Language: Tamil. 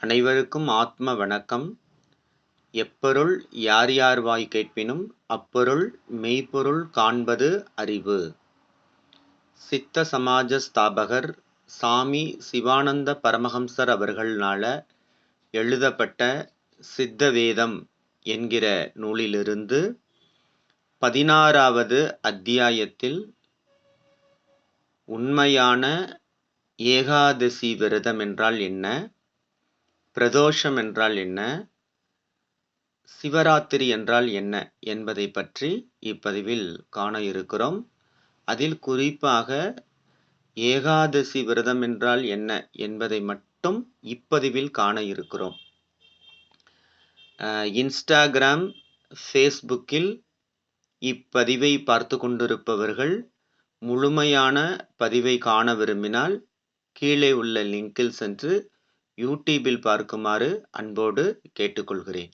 அனைவருக்கும் ஆத்ம வணக்கம். எப்பொருள் யார் யார் வாய் கேட்பினும் அப்பொருள் மெய்ப்பொருள் காண்பது அறிவு. சித்த சமாஜ ஸ்தாபகர் சாமி சிவானந்த பரமஹம்சர் அவர்களால் எழுதப்பட்ட சித்த வேதம் என்கிற நூலிலிருந்து பதினாறாவது அத்தியாயத்தில் உண்மையான ஏகாதசி விரதம் என்றால் என்ன? பிரதோஷம் என்றால் என்ன? சிவராத்திரி என்றால் என்ன என்பதை பற்றி இப்பதிவில் காண இருக்கிறோம். அதில் குறிப்பாக ஏகாதசி விரதம் என்றால் என்ன என்பதை மட்டும் இப்பதிவில் காண இருக்கிறோம். இன்ஸ்டாகிராம் ஃபேஸ்புக்கில் இப்பதிவை பார்த்து கொண்டிருப்பவர்கள் முழுமையான பதிவை காண விரும்பினால் கீழே உள்ள லிங்கில் சென்று யூடியூபில் பார்க்குமாறு அன்போடு கேட்டுக்கொள்கிறேன்.